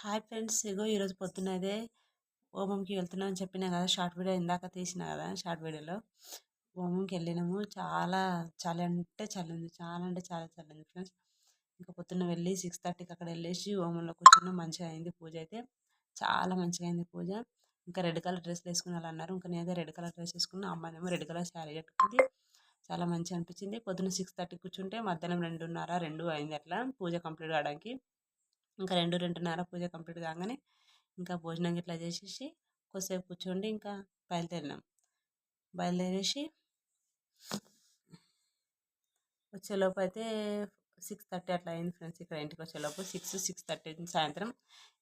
Hi friends ఇగో ఈరోజు పొద్దున్న అయితే హోమంకి వెళ్తున్నాం అని చెప్పినా కదా షార్ట్ వీడియో ఇందాక తీసిన కదా షార్ట్ వీడియోలో. హోమంకి వెళ్ళినాము. చాలా చలి అంటే చలి ఉంది. చాలా అంటే చాలా చలి ఉంది ఫ్రెండ్స్. ఇంకా పొద్దున్న వెళ్ళి సిక్స్ థర్టీకి అక్కడ వెళ్ళేసి హోమంలో కూర్చున్నాం. మంచిగా అయింది పూజ అయితే. చాలా మంచిగా అయింది పూజ. ఇంకా రెడ్ కలర్ డ్రెస్ వేసుకుని అన్నారు ఇంకా నేనైతే రెడ్ కలర్ డ్రెస్ వేసుకున్నా. అమ్మాయినేమో రెడ్ కలర్ శారీ కట్టుకుంది. చాలా మంచిగా అనిపించింది. పొద్దున్న సిక్స్ థర్టీ కూర్చుంటే మధ్యాహ్నం రెండున్నర రెండు అయింది అట్లా పూజ కంప్లీట్ కావడానికి. ఇంకా రెండు రెండున్నర పూజ కంప్లీట్ కాగానే ఇంకా భోజనం ఇట్లా చేసేసి కొద్దిసేపు కూర్చోండి ఇంకా బయలుదేరినాం. బయలుదేరేసి వచ్చేలోపు అయితే సిక్స్ థర్టీ అట్లా అయింది ఫ్రెండ్స్ ఇక్కడ ఇంటికి వచ్చేలోపు. సిక్స్ సిక్స్ థర్టీ సాయంత్రం.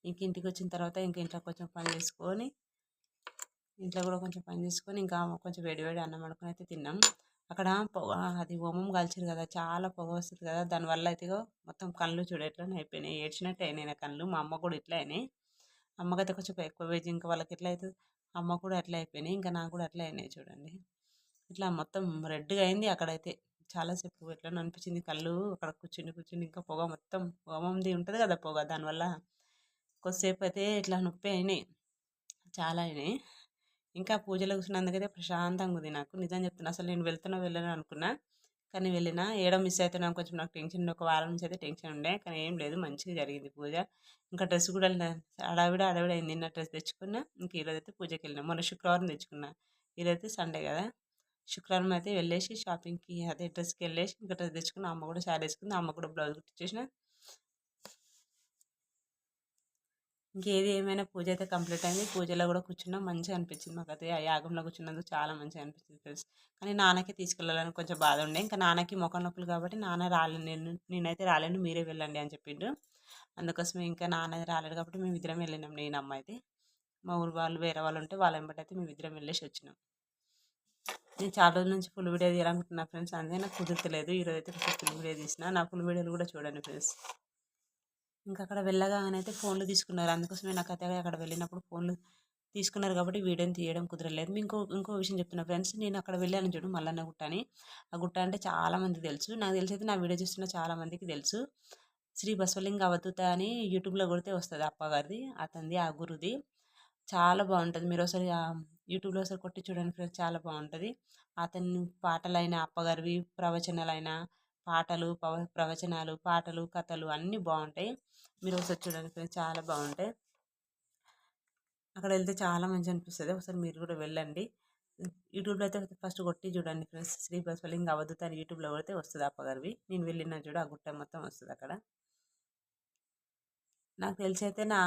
ఇంక ఇంటికి వచ్చిన తర్వాత ఇంక ఇంట్లో కొంచెం పని చేసుకొని ఇంట్లో కూడా కొంచెం పని చేసుకొని ఇంకా కొంచెం వేడి వేడి అన్నం వండుకొని అయితే తిన్నాం. అక్కడ పొగ అది హోమం కాల్చారు కదా చాలా పొగ వస్తుంది కదా దానివల్ల అయితే మొత్తం కళ్ళు చూడ ఎట్లనే అయిపోయినాయి. ఏడ్చినట్టు అయినాయి కళ్ళు మా అమ్మ కూడా ఇట్లా అయినాయి. అమ్మకైతే కొంచెం ఎక్కువ వేజ్ ఇంకా వాళ్ళకి ఎట్లా అవుతుంది అమ్మ కూడా అట్లా అయిపోయినాయి ఇంకా నాకు కూడా అట్లా అయినాయి చూడండి. ఇట్లా మొత్తం రెడ్గా అయింది అక్కడైతే. చాలాసేపు ఎట్లా అనిపించింది కళ్ళు అక్కడ కూర్చుని కూర్చుని ఇంకా పొగ మొత్తం హోమంది ఉంటుంది కదా పొగ దానివల్ల కొద్దిసేపు అయితే ఇట్లా నొప్పి అయినాయి. చాలా అయినాయి. ఇంకా పూజలో కూర్చున్నందుకైతే ప్రశాంతంగా ఉంది నాకు. నిజం చెప్తున్నా అసలు నేను వెళ్తున్నా వెళ్ళను అనుకున్నా. కానీ వెళ్ళిన ఏడో మిస్ అవుతున్నా కొంచెం నాకు టెన్షన్ ఒక వారం నుంచి అయితే టెన్షన్ ఉండే. కానీ ఏం లేదు మంచిగా జరిగింది పూజ. ఇంకా డ్రెస్ కూడా అడావిడ అడావిడ అయింది. నిన్న డ్రెస్ తెచ్చుకున్నా ఇంకా ఈరోజు అయితే పూజకి వెళ్ళినా. మొన్న శుక్రవారం తెచ్చుకున్నా. ఈరోజైతే సండే కదా. శుక్రవారం అయితే వెళ్ళేసి షాపింగ్కి అదే డ్రెస్కి వెళ్ళేసి ఇంకా డ్రెస్ తెచ్చుకున్న. అమ్మ కూడా శారీ వేసుకుంది. అమ్మ కూడా బ్లౌజ్ కుట్టించేసిన ఇంకేది ఏమైనా పూజ అయితే కంప్లీట్ అయింది. పూజలో కూడా కూర్చున్నాం. మంచిగా అనిపించింది మాకు అయితే. ఆ యాగంలో కూర్చున్నందుకు చాలా మంచిగా అనిపించింది ఫ్రెండ్స్. కానీ నాన్నకి తీసుకెళ్ళాలని కొంచెం బాధ ఉండే. ఇంకా నాన్నకి మొక్క నొప్పులు కాబట్టి నాన్న రాలేను నేను నేనైతే రాలేను మీరే వెళ్ళండి అని చెప్పిండు. అందుకోసమే ఇంకా నాన్న రాలేడు కాబట్టి మేము ఇద్దరం వెళ్ళినాం నేను అమ్మ అయితే. మా ఊరు వాళ్ళు వేరే వాళ్ళు ఉంటే వాళ్ళ వెంబడి అయితే మేము ఇద్దరం వెళ్ళేసి వచ్చినాం. నేను చాలా రోజుల నుంచి ఫుల్ వీడియో తీయాలనుకుంటున్నా ఫ్రెండ్స్. అందుకే నాకు కుదరతలేదు. ఈరోజు అయితే ఫుల్ వీడియో తీసిన. నా ఫుల్ వీడియోలు కూడా చూడండి ఫ్రెండ్స్. ఇంకా అక్కడ వెళ్ళగానే అయితే ఫోన్లు తీసుకున్నారు. అందుకోసమే నాకు అయితే అక్కడ వెళ్ళినప్పుడు ఫోన్లు తీసుకున్నారు కాబట్టి వీడియోని తీయడం కుదరలేదు. ఇంకో ఇంకో విషయం చెప్తున్నా ఫ్రెండ్స్ నేను అక్కడ వెళ్ళాను చూడు మల్లన్న గుట్ట అని. ఆ గుట్ట అంటే చాలామంది తెలుసు. నాకు తెలిసి అయితే నా వీడియో చూస్తున్న చాలామందికి తెలుసు. శ్రీ బసవలింగ అవధూత అని యూట్యూబ్లో కొడితే వస్తుంది అప్పగారిది అతనిది ఆ గురుది. చాలా బాగుంటుంది. మీరు ఒకసారి యూట్యూబ్లో ఒకసారి కొట్టి చూడండి ఫ్రెండ్స్ చాలా బాగుంటుంది. అతని పాటలైన అప్పగారివి ప్రవచనాలైనా పాటలు పవ ప్రవచనాలు పాటలు కథలు అన్నీ బాగుంటాయి. మీరు ఒకసారి చూడండి ఫ్రెండ్స్ చాలా బాగుంటాయి. అక్కడ వెళ్తే చాలా మంచి అనిపిస్తుంది. ఒకసారి మీరు కూడా వెళ్ళండి. యూట్యూబ్లో అయితే ఫస్ట్ కొట్టి చూడండి ఫ్రెండ్స్. శ్రీ బసవలింగ అవధూత అని యూట్యూబ్లో కొడితే వస్తుంది అప్పగారివి నేను వెళ్ళిన చూడ ఆ గుట్ట మొత్తం వస్తుంది అక్కడ. నాకు తెలిసి అయితే నా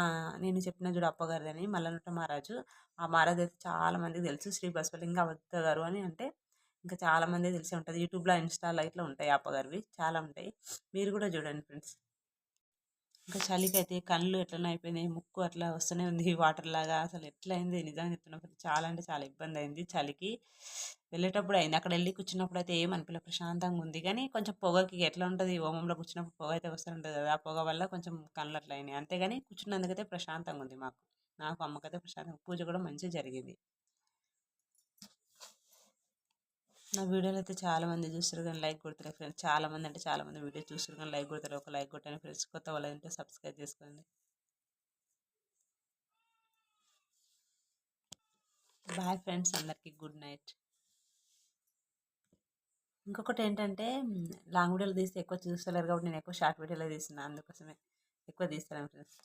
నేను చెప్పిన చూడు అప్పగారిది అని మల్లనట మహారాజు. ఆ మహారాజు అయితే చాలా మందికి తెలుసు. శ్రీ బస్వలింగ అవధూత గారు అని అంటే ఇంకా చాలామంది తెలిసి ఉంటుంది. యూట్యూబ్లో ఇన్స్టాల్ ఇట్లా ఉంటాయి అప్పగారివి చాలా ఉంటాయి. మీరు కూడా చూడండి ఫ్రెండ్స్. ఇంకా చలికి అయితే కళ్ళు ఎట్లనే అయిపోయినాయి ముక్కు అట్లా వస్తూనే ఉంది. వాటర్ లాగా అసలు ఎట్లా అయింది? నిజంగా చెప్తున్నా చాలా అంటే చాలా ఇబ్బంది అయింది చలికి. వెళ్ళేటప్పుడు అయింది. అక్కడ వెళ్ళి కూర్చున్నప్పుడు అయితే ఏమనిపించలే ప్రశాంతంగా ఉంది. కానీ కొంచెం పొగకి ఎట్లా ఉంటుంది? హోమంలో కూర్చున్నప్పుడు పొగ అయితే వస్తుంటుంది కదా! ఆ పొగ వల్ల కొంచెం కళ్ళు అట్లా అయినాయి. అంతేగాని కూర్చున్నందుకైతే ప్రశాంతంగా ఉంది మాకు. నాకు అమ్మకైతే ప్రశాంతంగా. పూజ కూడా మంచిగా జరిగింది. నా వీడియోలు అయితే చాలా మంది చూస్తారు కానీ లైక్ కొడతారు ఫ్రెండ్స్ చాలా మంది అంటే చాలా మంది వీడియో చూస్తారు కానీ లైక్ కొడతారు ఒక లైక్ కొట్టండి ఫ్రెండ్స్ కొత్త వాళ్ళు అంటే సబ్స్క్రైబ్ చేసుకోండి. బాయ్ ఫ్రెండ్స్ అందరికీ గుడ్ నైట్ ఇంకొకటి ఏంటంటే లాంగ్ వీడియోలు తీస్తే ఎక్కువ చూస్తలేరు కాబట్టి నేను ఎక్కువ షార్ట్ వీడియోలో తీసిన అందుకోసమే ఎక్కువ తీస్తాను ఫ్రెండ్స్